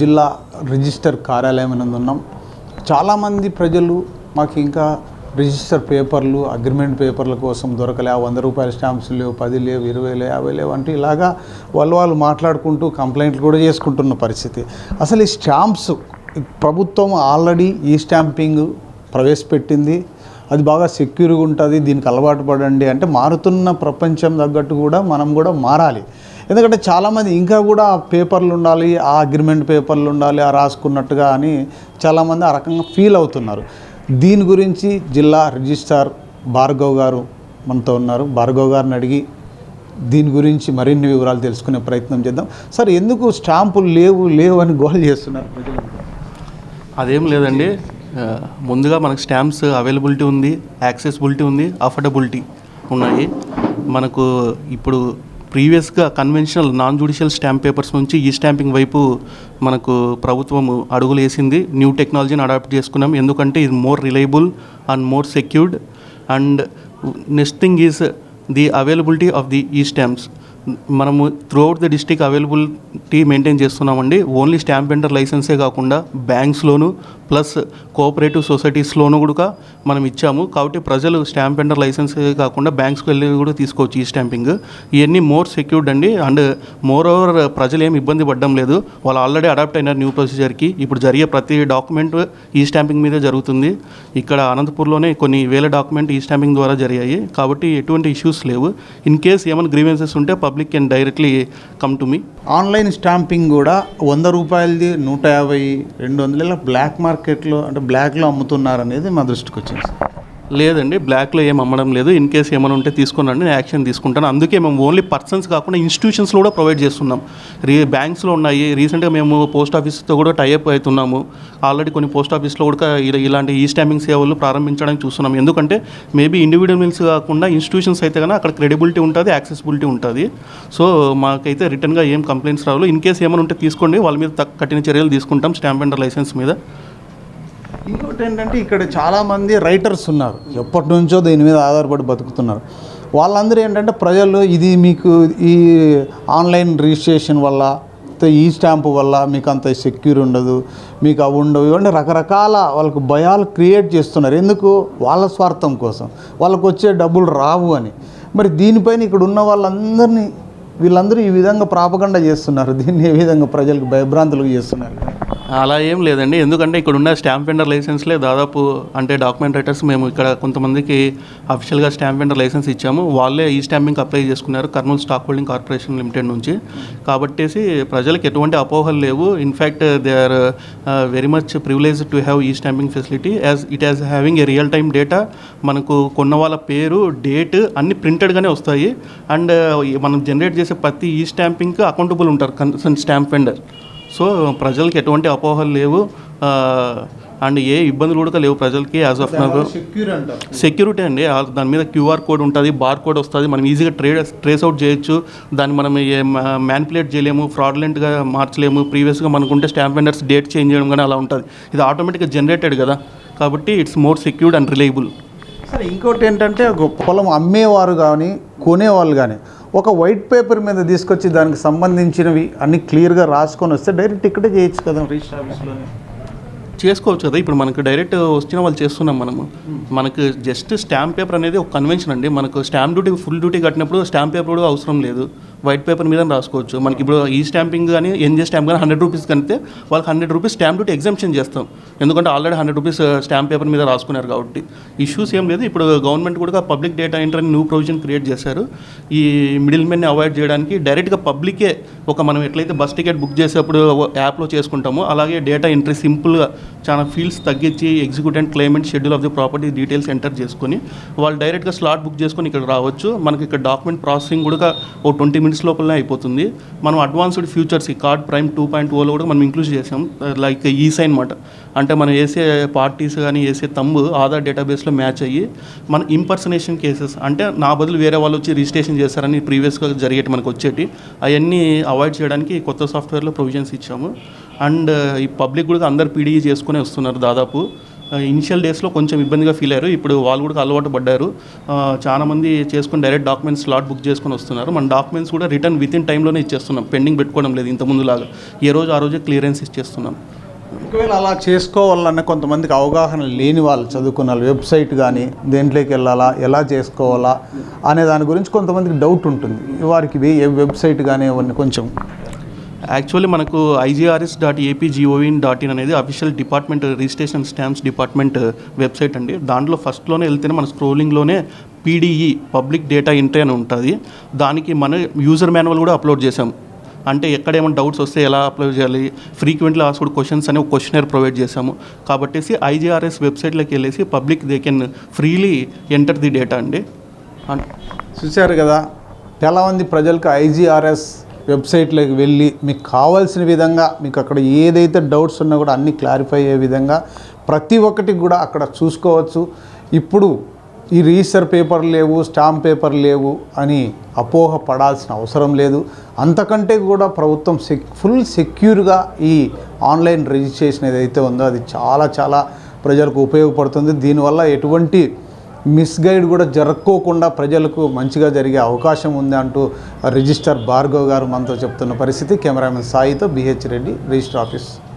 జిల్లా రిజిస్టర్ కార్యాలయం నందు ఉన్నాం. చాలామంది ప్రజలు మాకు ఇంకా రిజిస్టర్ పేపర్లు అగ్రిమెంట్ పేపర్ల కోసం దొరకలే ఆ వంద రూపాయల స్టాంప్స్ లేవు పది లేవు ఇరవై లేవు యాభై లేవు అంటే ఇలాగా వాళ్ళు వాళ్ళు మాట్లాడుకుంటూ కంప్లైంట్లు కూడా చేసుకుంటున్న పరిస్థితి. అసలు ఈ స్టాంప్స్ ప్రభుత్వం ఆల్రెడీ ఈ స్టాంపింగ్ ప్రవేశపెట్టింది. అది బాగా సెక్యూర్గా ఉంటుంది దీనికి అలవాటు పడండి అంటే మారుతున్న ప్రపంచం తగ్గట్టు కూడా మనం కూడా మారాలి. ఎందుకంటే చాలామంది ఇంకా కూడా పేపర్లు ఉండాలి ఆ అగ్రిమెంట్ పేపర్లు ఉండాలి ఆ రాసుకున్నట్టుగా అని చాలామంది ఆ రకంగా ఫీల్ అవుతున్నారు. దీని గురించి జిల్లా రిజిస్ట్రార్ భార్గవ్ గారు మనతో ఉన్నారు. భార్గవ్ గారిని అడిగి దీని గురించి మరిన్ని వివరాలు తెలుసుకునే ప్రయత్నం చేద్దాం. సార్ ఎందుకు స్టాంపులు లేవు లేవు అని గోల్ చేస్తున్నారు అదేం లేదండి. ముందుగా మనకు స్టాంప్స్ అవైలబిలిటీ ఉంది యాక్సెసిబిలిటీ ఉంది అఫోర్డబిలిటీ ఉన్నాయి. మనకు ఇప్పుడు ప్రీవియస్గా conventional non judicial stamp papers నుంచి ఈ స్టాంపింగ్ వైపు మనకు ప్రభుత్వం అడుగులు వేసింది. న్యూ టెక్నాలజీని అడాప్ట్ చేసుకున్నాం. ఎందుకంటే ఇది more reliable and more secured and next thing is the availability of the ఈ స్టాంప్స్ మనము throughout the district availability maintain చేస్తున్నామండి. ఓన్లీ స్టాంప్ వెండర్ లైసెన్సే కాకుండా బ్యాంక్స్లోను ప్లస్ కోఆపరేటివ్ సొసైటీస్లోను కూడా మనం ఇచ్చాము. కాబట్టి ప్రజలు స్టాంప్ వెండర్ లైసెన్సే కాకుండా బ్యాంక్స్కి వెళ్ళి కూడా తీసుకోవచ్చు ఈ స్టాంపింగ్ ఇవన్నీ మోర్ సెక్యూర్డ్ అండి. అండ్ మోర్ ఓవర్ ప్రజలు ఏమి ఇబ్బంది పడడం లేదు. వాళ్ళు ఆల్రెడీ అడాప్ట్ అయినారు న్యూ ప్రొసీజర్కి ఇప్పుడు జరిగే ప్రతి డాక్యుమెంట్ ఈ స్టాంపింగ్ మీదే జరుగుతుంది. ఇక్కడ అనంతపూర్లోనే కొన్ని వేల డాక్యుమెంట్ ఈ స్టాంపింగ్ ద్వారా జరిగాయి. కాబట్టి ఎటువంటి ఇష్యూస్ లేవు. ఇన్ కేస్ ఏమైనా గ్రీవెన్సెస్ ఉంటే public can directly come to me. Online stamping కూడా వంద రూపాయలది నూట యాభై రెండు వందల బ్లాక్ మార్కెట్లో అంటే బ్లాక్లో అమ్ముతున్నారు అనేది మా దృష్టికి వచ్చింది. సార్ లేదండి బ్లాక్లో ఏం అమ్మడం లేదు. ఇన్ కేస్ ఏమైనా ఉంటే తీసుకోనండి నేను యాక్షన్ తీసుకుంటాను. అందుకే మేము ఓన్లీ పర్సన్స్ కాకుండా ఇన్స్టిట్యూషన్స్లో కూడా ప్రొవైడ్ చేస్తున్నాం. రీ బ్యాంక్స్లో ఉన్నాయి. రీసెంట్గా మేము పోస్ట్ ఆఫీస్తో కూడా టైఅప్ అవుతున్నాము. ఆల్రెడీ కొన్ని పోస్ట్ ఆఫీస్లో కూడా ఇలాంటి ఈ స్టాంపింగ్ సేవలు ప్రారంభించడానికి చూస్తున్నాం. ఎందుకంటే మేబీ ఇండివిజువల్స్ కాకుండా ఇన్స్టిట్యూషన్స్ అయితే కానీ అక్కడ క్రెడిబిలిటీ ఉంటుంది యాక్సెసిబిలిటీ ఉంటుంది. సో మాకైతే రిటర్న్గా ఏం కంప్లైంట్స్ రావు ఇన్ కేస్ ఏమైనా ఉంటే తీసుకోండి. వాళ్ళ మీద కఠిన చర్యలు తీసుకుంటాం స్టాంప్ అండ్ లైసెన్స్ మీద. ఇంకోటి ఏంటంటే ఇక్కడ చాలామంది రైటర్స్ ఉన్నారు. ఎప్పటి నుంచో దీని మీద ఆధారపడి బతుకుతున్నారు. వాళ్ళందరూ ఏంటంటే ప్రజలు ఇది మీకు ఈ ఆన్లైన్ రిజిస్ట్రేషన్ వల్ల ఈ స్టాంపు వల్ల మీకు అంత సెక్యూర్ ఉండదు మీకు అవి ఉండవు ఇవన్నీ రకరకాల వాళ్ళకు భయాలు క్రియేట్ చేస్తున్నారు. ఎందుకు? వాళ్ళ స్వార్థం కోసం. వాళ్ళకు వచ్చే డబ్బులు రావు అని. మరి దీనిపైన ఇక్కడ ఉన్న వాళ్ళందరినీ వీళ్ళందరూ ఈ విధంగా ప్రాపగండ చేస్తున్నారు. దీన్ని ఏ విధంగా ప్రజలకు భయభ్రాంతులకు చేస్తున్నారు? అలా ఏం లేదండి. ఎందుకంటే ఇక్కడ ఉన్న స్టాంప్ వెండర్ లైసెన్స్లే దాదాపు అంటే డాక్యుమెంట్ రైటర్స్ మేము ఇక్కడ కొంతమందికి అఫీషియల్గా స్టాంప్ వెండర్ లైసెన్స్ ఇచ్చాము. వాళ్ళే ఈ స్టాంపింగ్ అప్లై చేసుకున్నారు Kurnool stock holding corporation limited నుంచి. కాబట్టేసి ప్రజలకు ఎటువంటి అపోహలు లేవు. In fact they are very much privilege to have ఈ stamping facility as it as having a real time data మనకు కొన్న వాళ్ళ పేరు డేట్ అన్ని ప్రింటెడ్గానే వస్తాయి. అండ్ uh, మనం జనరేట్ చేసే ప్రతి ఈ స్టాంపింగ్కి అకౌంటబుల్ ఉంటారు కన్సన్ స్టాంప్ వెండర్. సో ప్రజలకి ఎటువంటి అపోహలు లేవు. అండ్ ఏ ఇబ్బందులు కూడా లేవు ప్రజలకి యాజ్ ఆఫ్ అంటారు. సెక్యూరిటీ అండి. దాని మీద క్యూఆర్ కోడ్ ఉంటుంది బార్ కోడ్ వస్తుంది. మనం ఈజీగా ట్రేడ్ ట్రేస్ అవుట్ చేయొచ్చు. దాన్ని మనం మ్యాన్పులేట్ చేయలేము ఫ్రాడ్లెంట్గా మార్చలేము. ప్రీవియస్గా మనకుంటే స్టాంప్ వెండర్స్ డేట్ చేంజ్ చేయడం కానీ అలా ఉంటుంది. ఇది ఆటోమేటిక్గా జనరేటెడ్ కదా. కాబట్టి it's more secured and reliable సరే ఇంకోటి ఏంటంటే ఒక పొలం అమ్మేవారు కానీ కొనేవాళ్ళు కానీ ఒక వైట్ పేపర్ మీద తీసుకొచ్చి దానికి సంబంధించినవి అన్ని క్లియర్గా రాసుకొని వస్తే డైరెక్ట్ ఇక్కడే చేయొచ్చు కదా. రిజిస్టర్ ఆఫీస్లోనే చేసుకోవచ్చు కదా. ఇప్పుడు మనకు డైరెక్ట్ వచ్చిన వాళ్ళు చేస్తున్నాం మనము. మనకు జస్ట్ స్టాంప్ పేపర్ అనేది ఒక కన్వెన్షన్ అండి. మనకు స్టాంప్ డ్యూటీ ఫుల్ డ్యూటీ కట్టినప్పుడు స్టాంప్ పేపర్ కూడా అవసరం లేదు. వైట్ పేపర్ మీద రాసుకోవచ్చు. మనకి ఇప్పుడు ఈ స్టాంపింగ్ కానీ ఎన్జే స్టాంప్ కానీ హండ్రెడ్ రూపీస్ కంటే వాళ్ళకి hundred rupees stamp duty exemption చేస్తాం. ఎందుకంటే already hundred rupees stamp paper మీద రాసుకున్నారు కాబట్టి. ఇష్యూస్ ఏం లేదు. ఇప్పుడు గవర్నమెంట్ కూడా public data entry new provision create చేశారు. ఈ మిడిల్ మెన్ని అవాయిడ్ చేయడానికి డైరెక్ట్గా పబ్లికే ఒక మనం ఎట్లయితే బస్ టికెట్ బుక్ చేసేప్పుడు uh, యాప్లో చేసుకుంటామో అలాగే డేటా ఎంట్రీ సింపుల్గా చాలా ఫీల్డ్స్ తగ్గించి executant claimant schedule of the property details enter చేసుకొని వాళ్ళు డైరెక్ట్గా స్లాట్ బుక్ చేసుకొని ఇక్కడ రావచ్చు. మనకి ఇక్కడ డాక్యుమెంట్ ప్రాసెసింగ్ కూడా ఓ ట్వంటీ మినిట్స్ లోపలనే అయిపోతుంది. మనం అడ్వాన్స్డ్ ఫ్యూచర్స్ ఈ కార్డ్ ప్రైమ్ టూ పాయింట్ ఓలో కూడా మనం ఇంక్లూడ్ చేసాం. లైక్ ఈ సైన్ అంటే మనం వేసే పార్టీస్ కానీ వేసే తమ్ము ఆధార్ డేటాబేస్లో మ్యాచ్ అయ్యి మన ఇంపర్సనేషన్ కేసెస్ అంటే నా బదులు వేరే వాళ్ళు వచ్చి రిజిస్ట్రేషన్ చేస్తారని ప్రీవియస్గా జరిగేటి మనకు వచ్చేటి అవన్నీ అవాయిడ్ చేయడానికి కొత్త సాఫ్ట్వేర్లో ప్రొవిజన్స్ ఇచ్చాము. అండ్ ఈ పబ్లిక్ కూడా అందరు పీడీ చేసుకునే వస్తున్నారు దాదాపు. ఇనిషియల్ డేస్లో కొంచెం ఇబ్బందిగా ఫీల్ అయ్యారు. ఇప్పుడు వాళ్ళు కూడా అలవాటు పడ్డారు. చాలామంది చేసుకుని డైరెక్ట్ డాక్యుమెంట్స్ స్లాట్ బుక్ చేసుకొని వస్తున్నారు. మన డాక్యుమెంట్స్ కూడా రిటర్న్ విత్ ఇన్ టైంలోనే ఇచ్చేస్తున్నాం. పెండింగ్ పెట్టుకోవడం లేదు. ఇంత ముందులాగా. ఏ రోజు ఆ రోజే క్లియరెన్స్ ఇచ్చేస్తున్నాం. ఒకవేళ అలా చేసుకోవాలన్న కొంతమందికి అవగాహన లేని వాళ్ళు చదువుకున్న వాళ్ళు వెబ్సైట్ కానీ దేంట్లోకి వెళ్ళాలా ఎలా చేసుకోవాలా అనే దాని గురించి కొంతమందికి డౌట్ ఉంటుంది. వారికి ఏ వెబ్సైట్ కానీ అవన్నీ కొంచెం యాక్చువల్లీ మనకు IGRS dot AP gov in dot in అనేది official department registration stamps department website అండి. దాంట్లో ఫస్ట్లోనే వెళ్తేనే మన స్క్రోలింగ్లోనే పీడీఈ పబ్లిక్ డేటా ఎంట్రీ అని ఉంటుంది. దానికి మన యూజర్ మాన్యువల్ కూడా అప్లోడ్ చేసాం అంటే ఎక్కడ ఏమైనా డౌట్స్ వస్తే ఎలా అప్లోడ్ చేయాలి? ఫ్రీక్వెంట్లీ ఆస్క్డ్ క్వశ్చన్స్ అనే ఒక క్వశ్చనర్ ప్రొవైడ్ చేసాము కాబట్టి ఐజీఆర్ఎస్ వెబ్సైట్లోకి వెళ్ళేసి public they can freely enter the data అండి. చూశారు కదా చాలామంది ప్రజలకు ఐజీఆర్ఎస్ వెబ్సైట్లోకి వెళ్ళి మీకు కావాల్సిన విధంగా మీకు అక్కడ ఏదైతే డౌట్స్ ఉన్నా కూడా అన్నీ క్లారిఫై అయ్యే విధంగా ప్రతి ఒక్కటి కూడా అక్కడ చూసుకోవచ్చు. ఇప్పుడు ఈ రిజిస్టర్ పేపర్ లేవు స్టాంప్ పేపర్ లేవు అని అపోహ పడాల్సిన అవసరం లేదు. అంతకంటే కూడా ప్రభుత్వం సెక్ ఫుల్ సెక్యూర్గా ఈ ఆన్లైన్ రిజిస్ట్రేషన్ ఏదైతే ఉందో అది చాలా చాలా ప్రజలకు ఉపయోగపడుతుంది. దీనివల్ల ఎటువంటి మిస్గైడ్ కూడా జరక్కోకుండా ప్రజలకు మంచిగా జరిగే అవకాశం ఉంది అంటూ రిజిస్టర్ భార్గవ్ గారు మనతో చెప్తున్న పరిస్థితి. కెమెరామెన్ సాయితో బిహెచ్ రెడ్డి రిజిస్టర్ ఆఫీస్.